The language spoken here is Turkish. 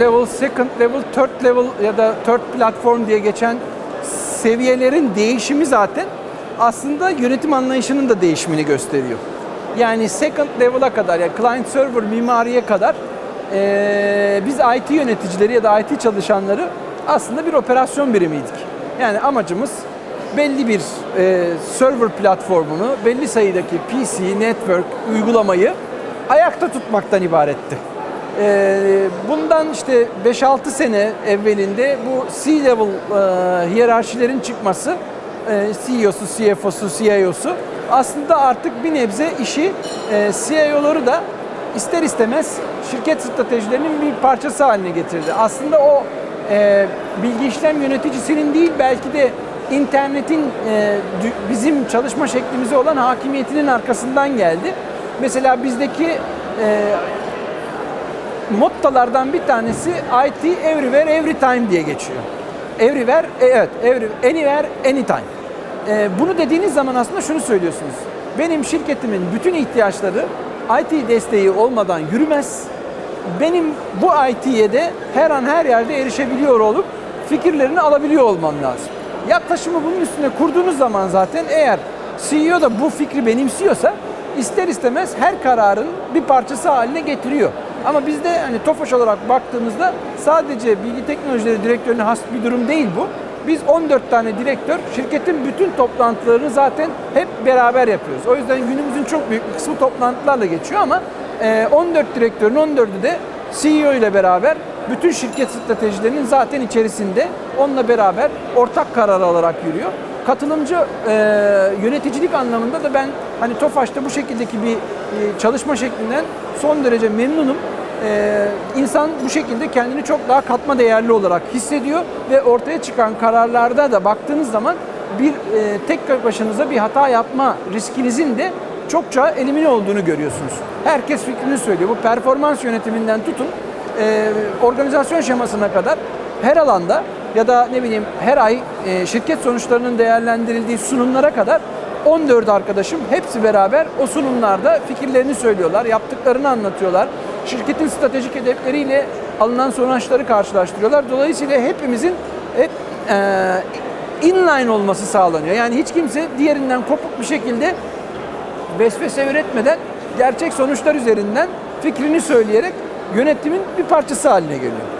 level, second level, third level ya da third platform diye geçen seviyelerin değişimi zaten aslında yönetim anlayışının da değişimini gösteriyor. Yani second level'a kadar yani client server mimariye kadar eee, biz IT yöneticileri ya da IT çalışanları aslında bir operasyon birimiydik. Yani amacımız belli bir eee, server platformunu, belli sayıdaki PC, network, uygulamayı ayakta tutmaktan ibaretti. Ee, bundan işte 5-6 sene evvelinde bu C-level e, hiyerarşilerin çıkması, e, CEO'su, CFO'su, CIO'su aslında artık bir nebze işi e, CIO'ları da ister istemez şirket stratejilerinin bir parçası haline getirdi. Aslında o e, bilgi işlem yöneticisinin değil belki de internetin e, bizim çalışma şeklimize olan hakimiyetinin arkasından geldi. Mesela bizdeki e, mottolardan bir tanesi IT everywhere every time diye geçiyor. Everywhere e, evet every, anywhere anytime. E, bunu dediğiniz zaman aslında şunu söylüyorsunuz. Benim şirketimin bütün ihtiyaçları IT desteği olmadan yürümez. Benim bu IT'ye de her an her yerde erişebiliyor olup fikirlerini alabiliyor olmam lazım. Yaklaşımı bunun üstüne kurduğunuz zaman zaten eğer CEO da bu fikri benimsiyorsa ister istemez her kararın bir parçası haline getiriyor. Ama bizde hani TOFAŞ olarak baktığımızda sadece bilgi teknolojileri direktörüne has bir durum değil bu. Biz 14 tane direktör şirketin bütün toplantılarını zaten hep beraber yapıyoruz. O yüzden günümüzün çok büyük bir kısmı toplantılarla geçiyor ama e, 14 direktörün 14'ü de CEO ile beraber bütün şirket stratejilerinin zaten içerisinde onunla beraber ortak karar alarak yürüyor. Katılımcı e, yöneticilik anlamında da ben hani TOFAŞ'ta bu şekildeki bir e, çalışma şeklinden son derece memnunum. E, insan bu şekilde kendini çok daha katma değerli olarak hissediyor ve ortaya çıkan kararlarda da baktığınız zaman bir e, tek başınıza bir hata yapma riskinizin de çokça elimine olduğunu görüyorsunuz. Herkes fikrini söylüyor. Bu performans yönetiminden tutun e, organizasyon şemasına kadar her alanda ya da ne bileyim her ay e, şirket sonuçlarının değerlendirildiği sunumlara kadar 14 arkadaşım hepsi beraber o sunumlarda fikirlerini söylüyorlar, yaptıklarını anlatıyorlar. Şirketin stratejik hedefleriyle alınan sonuçları karşılaştırıyorlar. Dolayısıyla hepimizin hep e, inline olması sağlanıyor. Yani hiç kimse diğerinden kopuk bir şekilde vesvese üretmeden gerçek sonuçlar üzerinden fikrini söyleyerek yönetimin bir parçası haline geliyor.